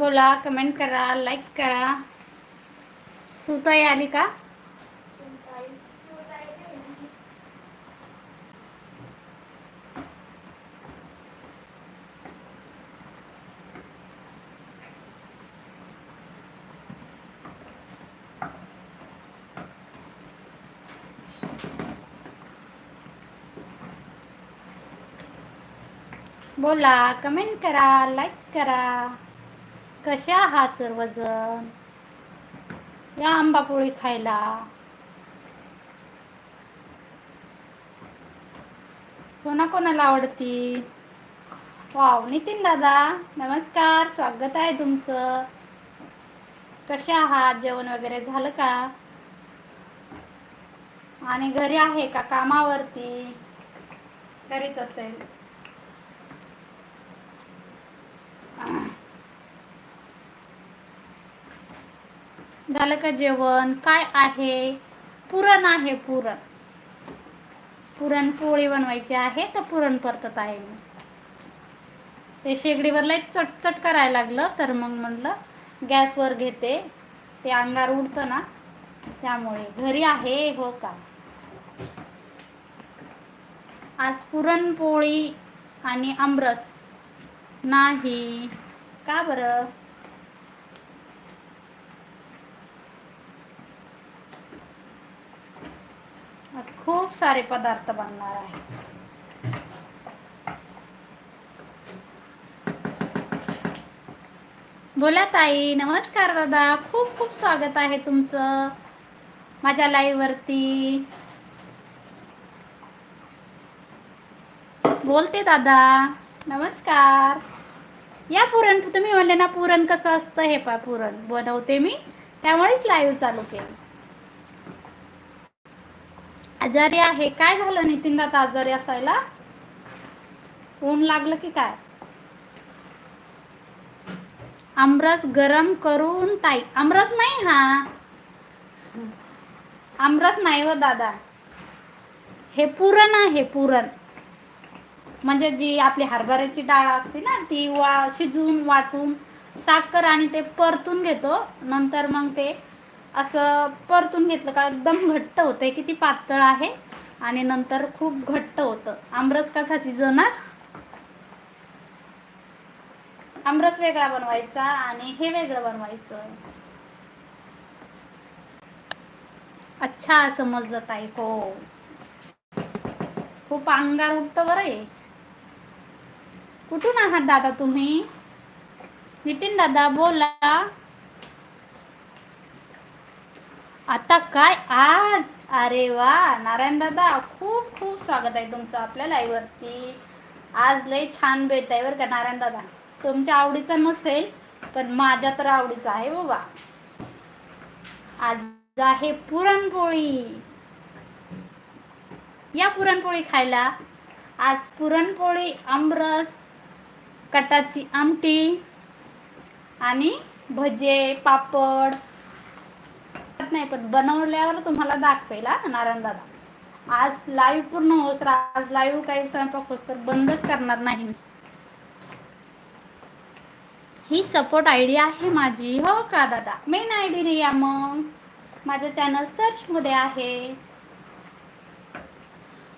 बोला कमेंट करा लाईक करा. सुताई आली का बोला कमेंट करा लाईक करा. कशा आहात सर्वजण? या आंबा पोळी खायला. कोणाकोणाला आवडती वाव नितीन दादा नमस्कार स्वागत आहे तुमचं. कसे आहात? जेवण वगैरे झालं का? आणि घरी आहे का कामावरती? घरीच असेल. झालं का जेवण? काय आहे? पुरण आहे पुरण. पुरणपोळी बनवायची आहे तर पुरण परतत आहे मी. ते शेगडीवर लई चटचट करायला लागलं तर मग म्हणलं गॅसवर घेते. ते अंगार उडतं ना त्यामुळे. घरी आहे हो का? आज पुरणपोळी आणि आमरस. नाही. का बरं? आज खूप सारे पदार्थ बनणार आहे. बोला ताई नमस्कार दादा. खूप खूप स्वागत आहे तुमचं माझ्या लाईव्ह वरती. बोलते दादा. नमस्कार. या पुरण तुम्ही म्हणले ना पुरण कसं असतं? हे पा पुरण. बनवते मी. त्यामुळेच लाईव्ह चालू केली. आजारी आहे. काय झालं नितीन दादा आजारी असायला? ऊन लागलं की काय? आमरस गरम करून ताई. आमरस नाही हा. आमरस नाही हो दादा. हे पुरण आहे पुरण. म्हणजे जी आपली हरभऱ्याची डाळ असते ना ती वा शिजवून वाटून साखर आणि ते परतून घेतो. नंतर मग ते असं परतून घेतलं का एकदम घट्ट होतं किती पातळ आहे आणि नंतर खूप घट्ट होतं. आमरस कसा शिजवणार आमरस वेगळा बनवायचा आणि हे वेगळं बनवायचं. अच्छा समजलं ताई. हो. खूप अंगार उठतं बरं आहे कुठून आहात दादा तुम्ही? नितीन दादा बोला. आता काय आज? अरे वा नारायण दादा खूप खूप स्वागत आहे तुमचं आपल्या लाईव्हवरती आज लय छान बेत आहे बरं का नारायण दादा. तुमच्या आवडीचा नसेल पण माझ्या तर आवडीचा आहे हो बाबा आज आहे पुरणपोळी. या पुरणपोळी खायला. आज पुरणपोळी आमरस कटाची आमटी आणि भजे पापड नाही पण बनवल्यावर तुम्हाला दाखवेल हा नारायण दादा आज लाईव्ह पूर्ण होत आज लाईव्ह काही स्वयंपाक होत तर बंदच करणार नाही ही सपोर्ट आय डी आहे माझी. हो का दादा? मेन आय डी या मग. माझं चॅनल सर्चमध्ये आहे.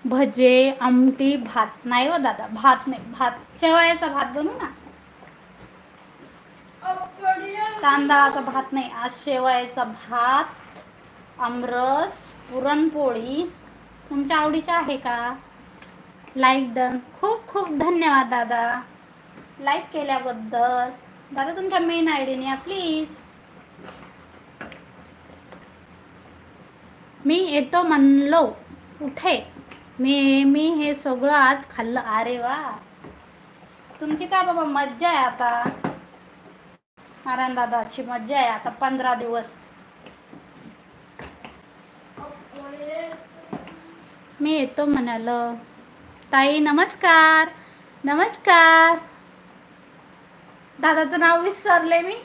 भजे आमटी भात. नाही हो दादा भात नाही. भात शेवयाचा भात बनू ना? तांदळाचा भात नाही. आज शेवयाचा भात. आमरस पुरणपोळी तुमच्या आवडीच्या आहे का? लाईक डन खूप खूप धन्यवाद दादा. लाईक केल्याबद्दल. दादा तुमच्या मेन आय डीने या प्लीज मी येतो म्हणलो. उठे मी मी हे सगळं आज खाल्लं. अरे वा. तुमची काय बाबा मज्जा आहे आता? नारायण दादाची मज्जा आहे आता पंधरा दिवस. मी येतो म्हणाल. ताई नमस्कार. नमस्कार. दादाचं नाव विसरले मी.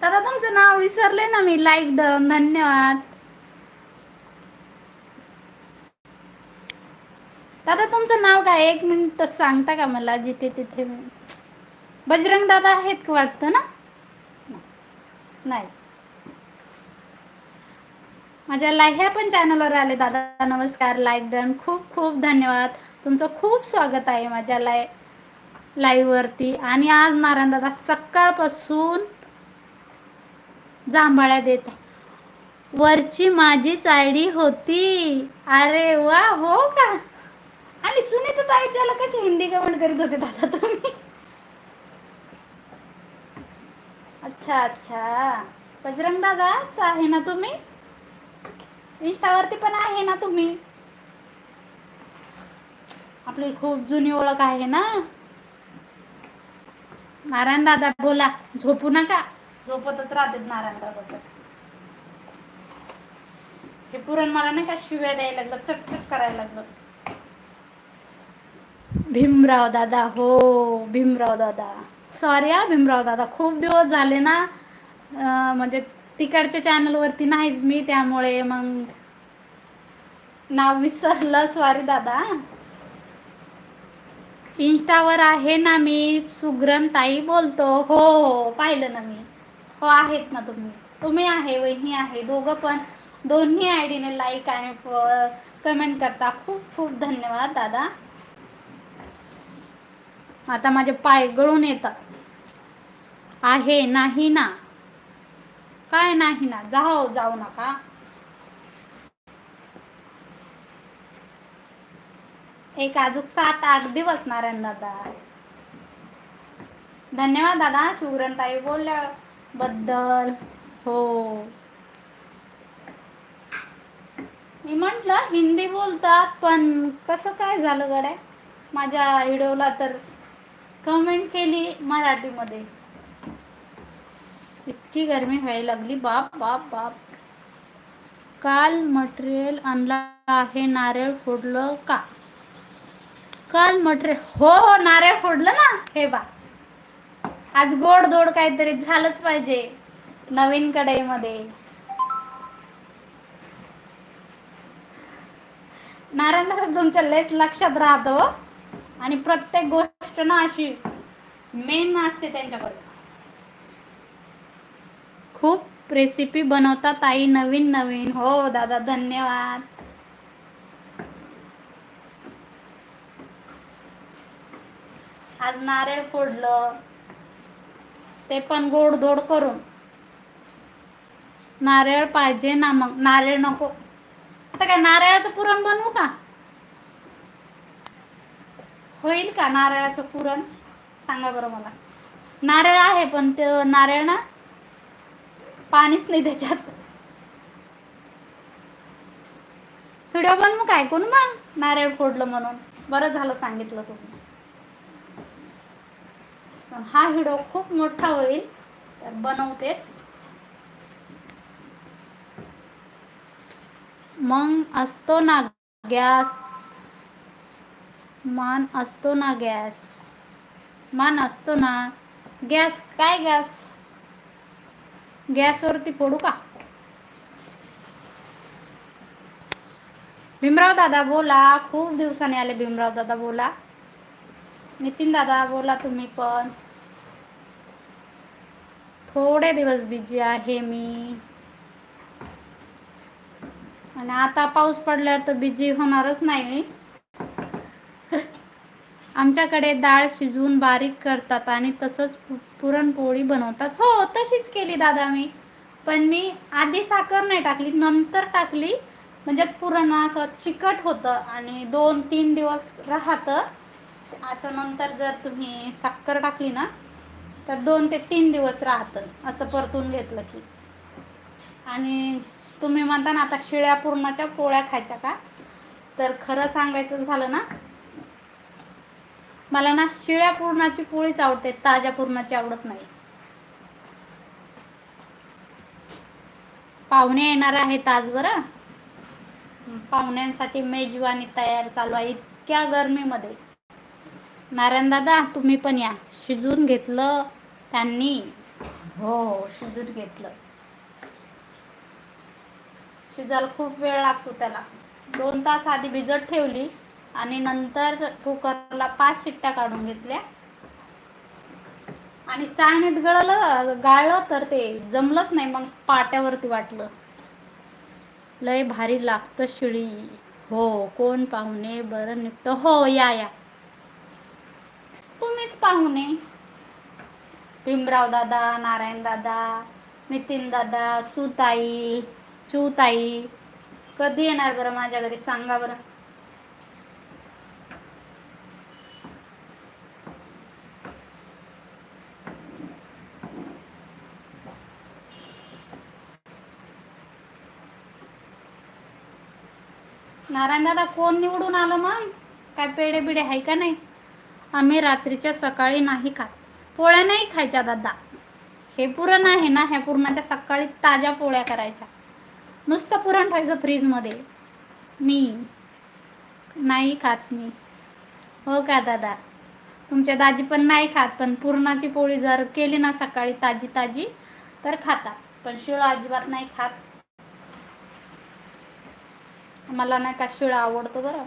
दादा तुमचं नाव विसरले ना मी. लाईक धन्यवाद. दादा तुमचं नाव काय? एक मिनिट सांगता का मला? जिथे तिथे बजरंग दादा आहेत का वाटतं ना? नाही. माझ्या लाईक ह्या पण चॅनलवर आले. दादा नमस्कार. लाईक डन खूप खूप धन्यवाद. तुमचं खूप स्वागत आहे माझ्या लाय लाईव्हवरती आणि आज नारायण दादा सकाळपासून जांभळ्या देत वरची माझीच आयडी होती. अरे वा हो का? आणि सुनीता ताईच्याला कशी हिंदी कमेंट करीत होते दादा तुम्ही? अच्छा अच्छा. बजरंग दादाच आहे ना तुम्ही? इंस्टावरती पण आहे ना तुम्ही. आपली खूप जुनी ओळख आहे ना. नारायण दादा बोला. झोपू नका. झोपतच राहते नारायण दादा हे पुरण मला नाही का शिव्या द्यायला लागलं चटचट करायला लागलं. भीमराव दादा हो भीमराव दादा. सॉरी हा भीमराव दादा. खूप दिवस झाले ना म्हणजे तिकडच्या चॅनलवरती नाहीच मी त्यामुळे मग नाव विसरलं. सॉरी दादा. इंस्टावर आहे ना मी सुग्रण ताई बोलतो. हो हो पाहिलं ना मी. हो आहेत ना तुम्ही. तुम्ही आहे वहिनी आहे दोघं पण. दोन्ही आय डीने लाईक आणि कमेंट करता. खूप खूप धन्यवाद दादा. आता माझे पाय गळून येतात. आहे नाही ना. काय नाही ना जाओ जाऊ नका. एक अजून सात आठ दिवस नारायण दादा धन्यवाद दादा शिवरंताई बोलल्याबद्दल हो. मी म्हटलं हिंदी बोलतात पण कसं काय झालं गड्या? माझ्या व्हिडिओला तर कमेंट केली मराठीमध्ये. इतकी गरमी व्हायला लागली. बाप बाप बाप. काल मटेरियल आणला आहे. नारळ फोडलं का? काल मटेरियल हो हो नारळ फोडलं ना? हे बा. आज गोड दोड काहीतरी झालंच पाहिजे नवीन कढईमध्ये. नारायण तुमच्या लेस लक्षात राहतो हो. आणि प्रत्येक गोष्ट ना अशी मेन असते त्यांच्याकडे. खूप रेसिपी बनवतात आई नवीन नवीन. हो दादा धन्यवाद. आज नारळ फोडलं. ते पण गोड धोड करून. नारळ पाहिजे ना मग. नारळ नको. आता काय नारळाचं पुरण बनवू का? होईल का नारळाचं पुरण? सांगा बरं मला. नारळ आहे पण ते नारळ ना पाणीच नाही त्याच्यात. व्हिडिओ पण मग ऐकून मग? नारळ फोडलं म्हणून. बरं झालं सांगितलं तुम्ही हा व्हिडिओ खूप मोठा होईल. तर बनवतेच. मग असतो ना गॅस. मान असतो ना गॅस. मान असतो ना गॅस. काय गॅस? गॅसवरती फोडू का? भीमराव दादा बोला. खूप दिवसांनी आले भीमराव दादा बोला. नितीन दादा बोला तुम्ही पण. थोडे दिवस बिझी आहे मी. आणि आता पाऊस पडल्यावर तर बिझी होणारच नाही. मी आमच्याकडे डाळ शिजवून बारीक करतात आणि तसंच पुरणपोळी बनवतात. हो तशीच केली दादा मी. पण मी आधी साखर नाही टाकली नंतर टाकली. म्हणजे पुरण असं चिकट होतं आणि दोन तीन दिवस राहतं. असं नंतर जर तुम्ही साखर टाकली ना तर दोन ते तीन दिवस राहतं. असं परतून घेतलं की. आणि तुम्ही म्हणता ना आता शिळ्या पुरणाच्या पोळ्या खायच्या का? तर खरं सांगायचं झालं ना मला ना शिळ्या पुरणाची पोळीच आवडते ताज्या पुरणाची आवडत नाही. पाहुणे येणार आहेत आज बरं. पाहुण्यांसाठी मेजवानी तयार चालू आहे इतक्या गरमीमध्ये. नारायण दादा तुम्ही पण या. शिजून घेतलं त्यांनी. हो हो शिजून घेतलं. शिजायला खूप वेळ लागतो त्याला. दोन तास आधी भिजत ठेवली. आणि नंतर कुकरला पाच शिट्ट्या काढून घेतल्या. आणि चाळणीत गळलं गाळलं तर ते जमलंच नाही मग पाट्यावरती वाटलं. लय भारी लागतं शिळी. हो कोण पाहुणे बरं निघतं. हो या या. तुम्हीच पाहुणे भीमराव दादा नारायण दादा नितीन दादा सुताई चूताई कधी येणार बरं माझ्या घरी? सांगा बरं. नारायण दादा कोण निवडून आलं मग? काय पेढे बिडे आहे का नाही? आम्ही रात्रीच्या सकाळी नाही खात. पोळ्या नाही खायच्या दादा. हे पुरण आहे ना ह्या पुरणाच्या सकाळी ताज्या पोळ्या करायच्या. नुसतं पुरण ठेवायचं फ्रीजमध्ये. मी नाही खात मी. हो का दादा? तुमच्या दाजी पण नाही खात पण पुरणाची पोळी जर केली ना सकाळी ताजी ताजी तर खातात. पण शिळं अजिबात नाही खात. मला नाही का शिळा आवडतो बरं.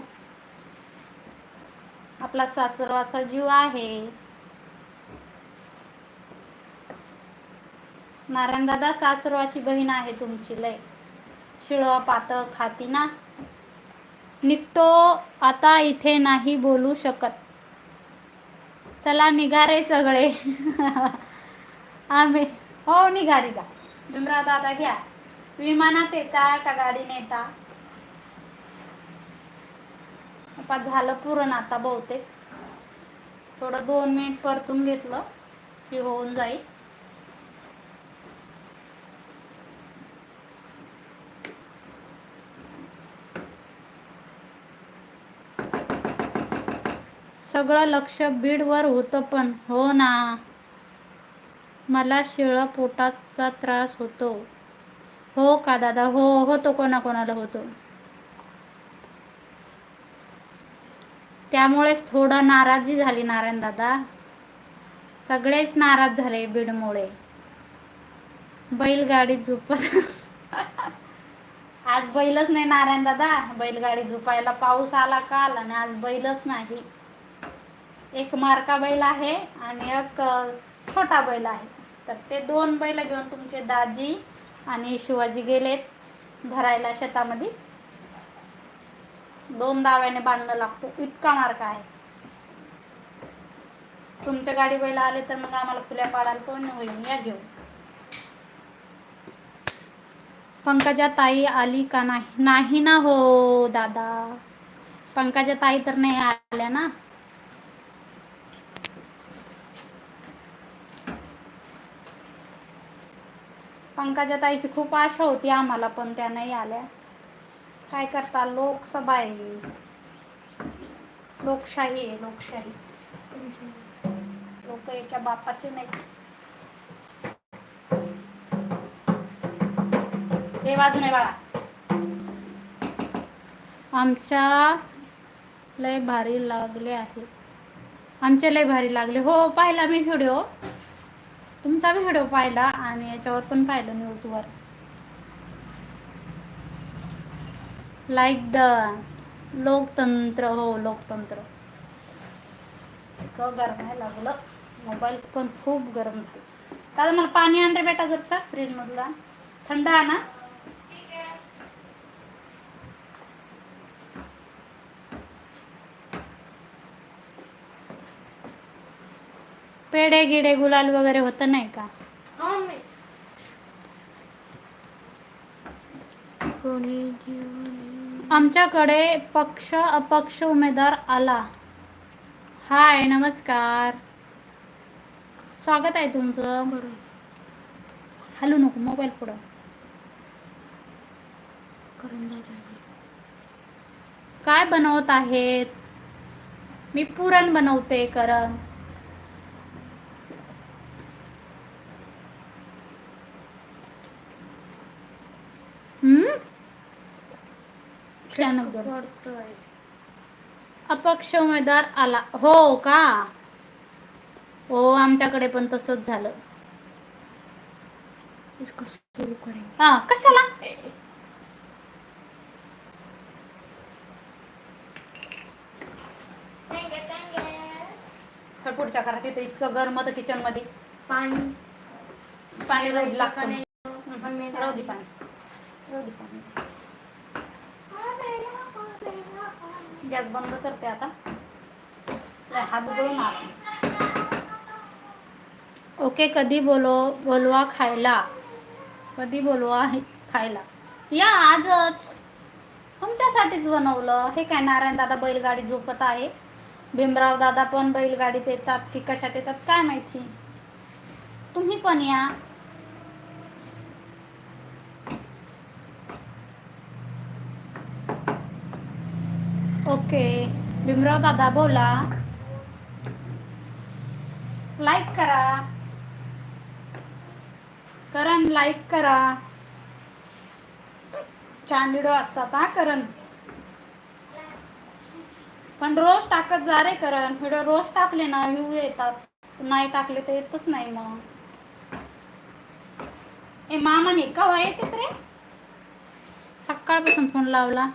आपला सासरवासा जीव आहे. नारायण दादा सासरवाशी बहीण आहे तुमची लय. शिळं पातळ खाती ना. निघतो आता इथे नाही बोलू शकत. चला निघा रे सगळे. आम्ही हो निघा निघा. भीमराव दादा घ्या. विमानात येता का गाडीने येता? आता झालं पुरण आता बहुतेक. थोडं दोन मिनिट परतून घेतलं की होऊन जाईल. सगळं लक्ष बीडवर होतं पण हो ना. मला शिळं पोटाचा त्रास होतो. हो का दादा? हो होतो कोणाकोणाला होतो. त्यामुळेच थोडं नाराजी झाली नारायण दादा. सगळेच नाराज झाले बीडमुळे. बैलगाडी झोपत आज बैलच नाही नारायण दादा. बैलगाडी झोपायला पाऊस आला काल आणि आज बैलच नाही. एक मारका बैल आहे आणि एक छोटा बैल आहे. तर ते दोन बैल घेऊन तुमचे दाजी आणि शिवाजी गेलेत भरायला शेतामध्ये. दोन दाव्याने बांधणं लागतो. इतका मार्ग आहे. तुमच्या गाडी बैल आले तर मग आम्हाला फुल्या पाडायला कोण होईल? या घेऊन. पंकजा ताई आली का नाही? नाही ना हो दादा. पंकजा ताई तर नाही आल्या ना? पंकजा ताईची खूप आशा होती आम्हाला पण त्या नाही आल्या. काय करता? लोकसभा आहे. लोकशाही आहे लोकशाही. लोक एका बापाचे नाही हे बाजू बाळा. आमच्या लय भारी लागले आहे. आमचे लय भारी लागले. हो पाहिला मी व्हिडिओ. तुमचा व्हिडिओ पाहिला आणि याच्यावर पण पाहिलं न्यूजवर लाईक द लोकतंत्र हो लोकतंत्र. इतकं गरम आहे लागलं. मोबाईल पण खूप गरम झालं. दादा मला पाणी आण रे बेटा जरसा फ्रीजमधला थंड आहे ना पेढे गिडे गुलाल वगैरे होतं नाही का? आमच्याकडे पक्ष अपक्ष उमेदवार आला. हाय नमस्कार. स्वागत आहे तुमचं. हलू नको मोबाईल पुढं. काय बनवत आहेत? मी पुरण बनवते करण. अपक्ष उमेदवार आला. हो का? हो आमच्याकडे पण तसंच झालं. हा कशाला? पुढच्या घरात तिथे इतकं गरम होतं किचनमध्ये. पाणी. पाणी रोज लागतं. कणे- हं, राहू दे पाणी राहू दे पाणी गॅस बंद करते आता. हात गळून आला. ओके कधी बोलो बोलवा खायला. कधी बोलवा हे खायला. या आजच. तुमच्यासाठीच बनवलं. हे काय नारायण दादा बैलगाडी झोपत आहे? भीमराव दादा पण बैलगाडीत येतात की कशात येतात काय माहिती? तुम्ही पण या ओके भीमराव दादा बोला. लाईक करा. करण लाईक करा. छान व्हिडिओ असतात हा करण. पण रोज टाकत जा रे करण. व्हिडिओ रोज टाकले ना व्ह्यू येतात. नाही टाकले तर येतच नाही मग. ए मामाने कवा येते रे? सकाळपासून फोन लावला.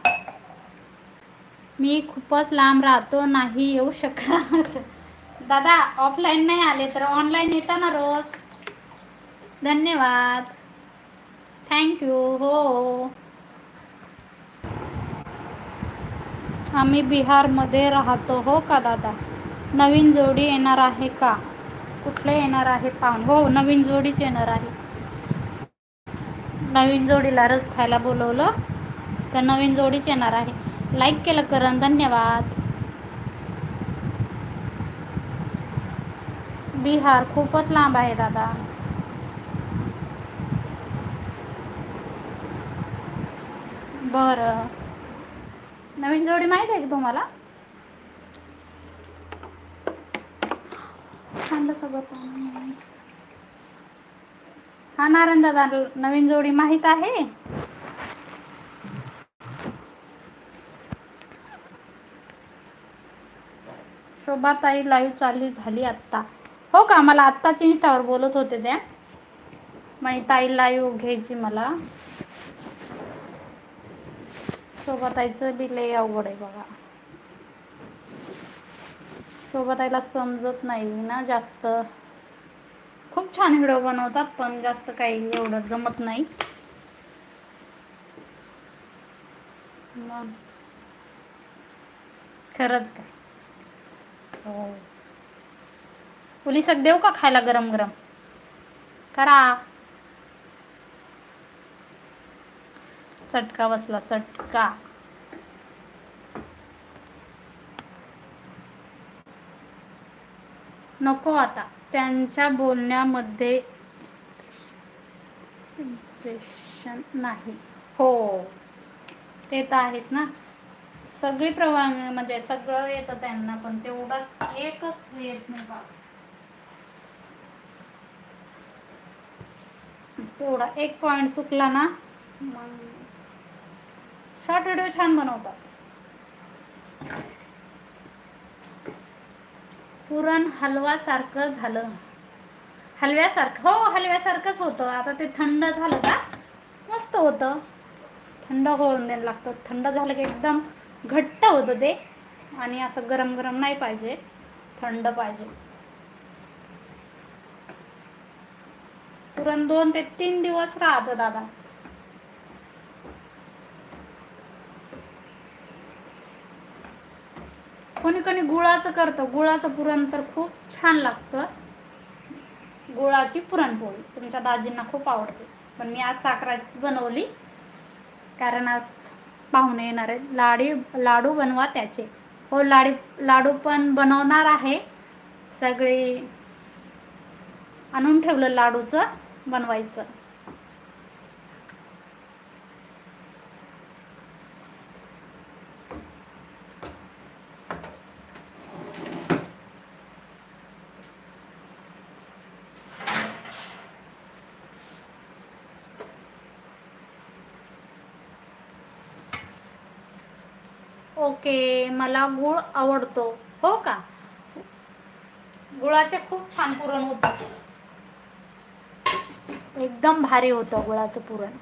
मी खूपच लांब राहतो नाही येऊ शकत. दादा ऑफलाईन नाही आले तर ऑनलाईन येता ना रोज? धन्यवाद. थँक्यू हो, हो आम्ही बिहारमध्ये राहतो हो का दादा? नवीन जोडी येणार आहे का? कुठले येणार आहे पाहुणे हो नवीन जोडीच येणार आहे. नवीन जोडीला रस खायला बोलवलं तर नवीन जोडीच येणार आहे. लाईक केलं करण धन्यवाद. बिहार खूपच लांब आहे दादा. बरं. नवीन जोडी माहीत आहे का तुम्हाला? थंड हा नारायण दादा नवीन जोडी माहीत आहे? शोभाताई लाईव्ह चालली झाली आत्ता. हो का? मला आत्ताच इंस्टावर बोलत होते त्या. माझी ताई लाईव्ह घ्यायची मला. शोभाताईचं बी लय अवघड आहे बघा. शोभाताईला समजत नाही ना जास्त. खूप छान व्हिडिओ बनवतात पण जास्त काही एवढं जमत नाही. मग. खरंच काय? हो. पोलिसक देऊ का खायला गरम गरम करा. चटका बसला चटका. नको आता. त्यांच्या बोलण्यामध्ये नाही. हो. ते तर आहेच ना. सगळी प्रवाह म्हणजे सगळं येतं त्यांना पण तेवढाच एकच येत नाही बा तेवढा एक पॉइंट चुकला ना मग शॉर्ट व्हिडिओ छान बनवतात. पुरण हलवासारखं झालं. हलव्यासारखं हो हलव्यासारखंच होतं. आता ते थंड झालं का? मस्त होतं. थंड होऊन द्यायला लागतं. थंड झालं की एकदम घट्ट होतं ते आणि असं गरम गरम नाही पाहिजे थंड पाहिजे. पुरण दोन ते तीन दिवस राहतं दादा. कोणी कोणी गुळाचं करतं. गुळाचं पुरण तर खूप छान लागतं. गुळाची पुरणपोळी. तुमच्या दाजींना खूप आवडते. पण मी आज साखराचीच बनवली. कारण आज पाहुणे येणार आहेत. लाडी लाडू बनवा त्याचे. हो लाडी लाडू पण बनवणार आहे. सगळे आणून ठेवलं लाडूचं बनवायचं. मला गुळ आवडतो. हो का? गुळाचे खूप छान पुरण होतं. एकदम भारी होतं गुळाचं पुरण.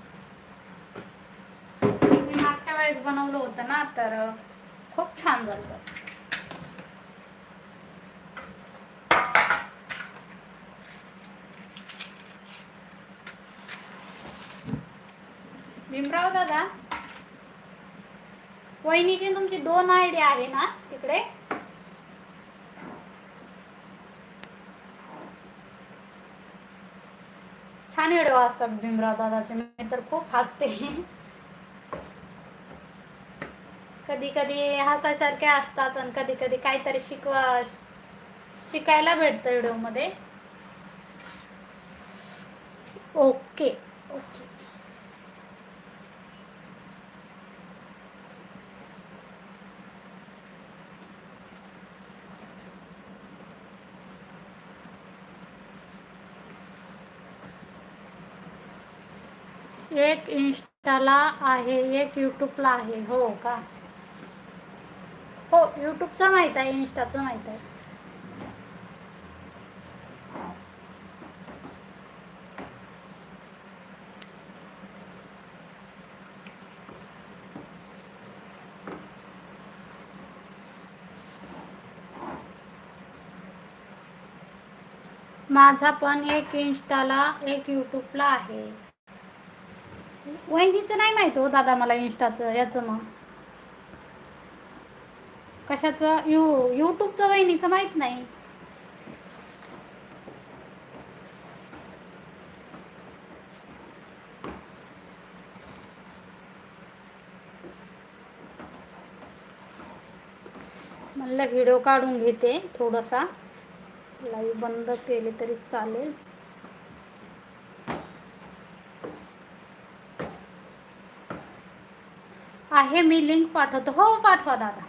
मी मागच्या वेळेस बनवलं होतं ना तर खूप छान झालं. भीमराव दादा? वहिनीची तुमची दोन आयडिया आहे ना तिकडे. छान व्हिडिओ असतात भीमराव दादाचे मी तर खूप हसते. कधी कधी हसायसारखे असतात आणि कधी कधी काहीतरी शिकवा शिकायला भेटतं व्हिडिओमध्ये. Okay okay. एक इन्स्टाला आहे एक यूट्यूबला आहे हो का? हो यूट्यूबचं माहीत आहे इन्स्टाचं माहीत आहे. माझा पण एक इन्स्टाला एक यूट्यूबला आहे. वहिनीचं नाही माहीत हो दादा मला इन्स्टाचं याचं मग. कशाचं? यू यूट्यूबचं वहिनीचं माहीत नाही. म्हणलं व्हिडिओ काढून घेते थोडासा. लाईव्ह बंद केले तरी चालेल. आहे मी लिंक पाठवतो. हो पाठवा दादा.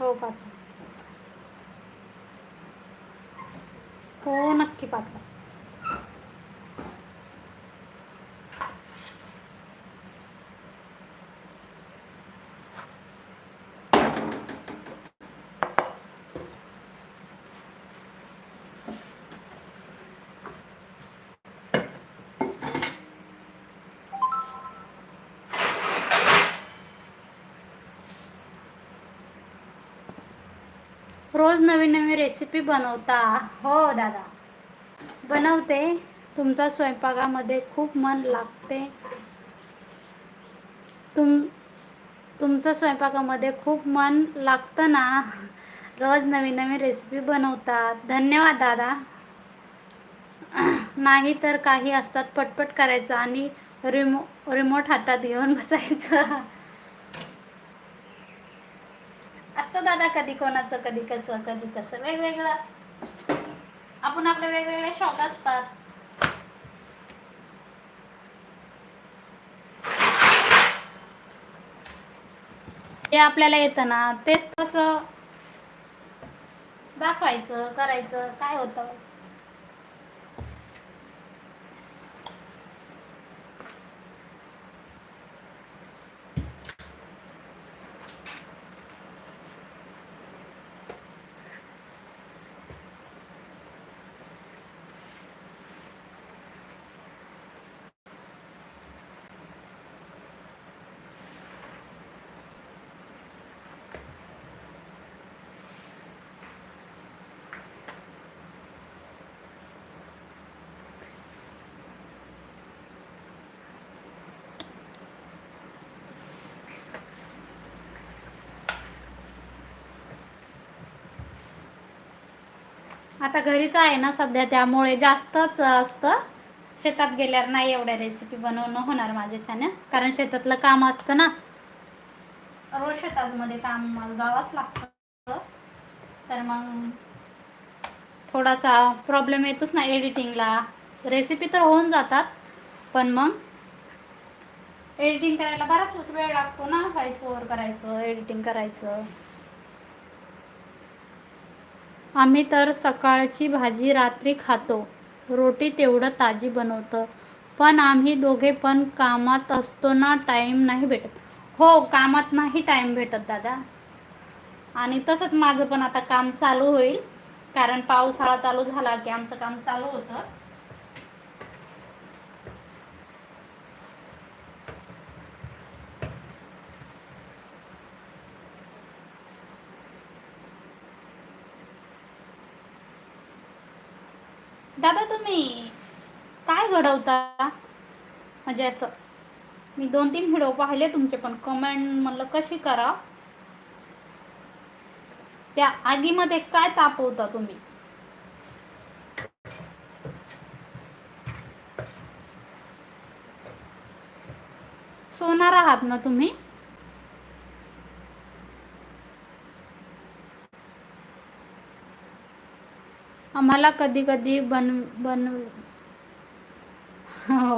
हो पाठवा. हो नक्की पाठवा. रोज नवीन नवीन रेसिपी बनवता. हो दादा. बनवते. तुमच्या स्वयंपाकामध्ये खूप मन लागते. तुम तुमचं स्वयंपाकामध्ये खूप मन लागतं ना? रोज नवीन नवीन रेसिपी बनवतात धन्यवाद दादा. नाही तर काही असतात पटपट करायचं आणि रिमो रिमोट हातात घेऊन बसायचं. असतं दादा कधी कोणाचं कधी कसं कधी कसं. वेगवेगळं. आपण आपले वेगवेगळे शौक असतात. जे आपल्याला येतं ना तेच तसं दाखवायचं करायचं काय होतं. आता घरीच आहे ना सध्या त्यामुळे जास्तच असतं. शेतात गेल्यावर नाही एवढ्या रेसिपी बनवणं होणार माझ्या छान कारण शेतातलं काम असतं ना. रोज शेतामध्ये काम मला जावंच लागतं. तर मग थोडासा प्रॉब्लेम येतोच ना एडिटिंगला रेसिपी तर होऊन जातात पण मग एडिटिंग करायला बराच वेळ लागतो ना व्हॉइस ओव्हर करायचं एडिटिंग करायचं. आम्ही तर सकाळची भाजी रात्री खातो. रोटी तेवढं ताजी बनवतं. पण आम्ही दोघे पण कामात असतो ना टाईम नाही भेटत. हो कामात नाही टाईम भेटत दादा. आणि तसंच माझं पण आता काम चालू होईल. कारण पावसाळा चालू झाला की आमचं काम चालू होतं. दादा तुम्ही काय घडवता? म्हणजे असं मी दोन तीन व्हिडिओ पाहिले तुमचे पण कमेंट म्हणलं कशी करा? त्या आगीमध्ये काय तापवता तुम्ही? सोनार आहात ना तुम्ही? आम्हाला कधी कधी बन बनव हो.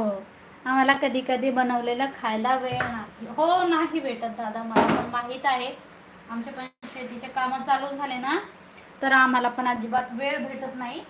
आम्हाला कधी कधी बनवलेलं खायला वेळ नाही. हो नाही भेटत दादा मला पण माहीत आहे. आमच्या पण शेतीचे कामं चालू झाले ना तर आम्हाला पण अजिबात वेळ भेटत नाही.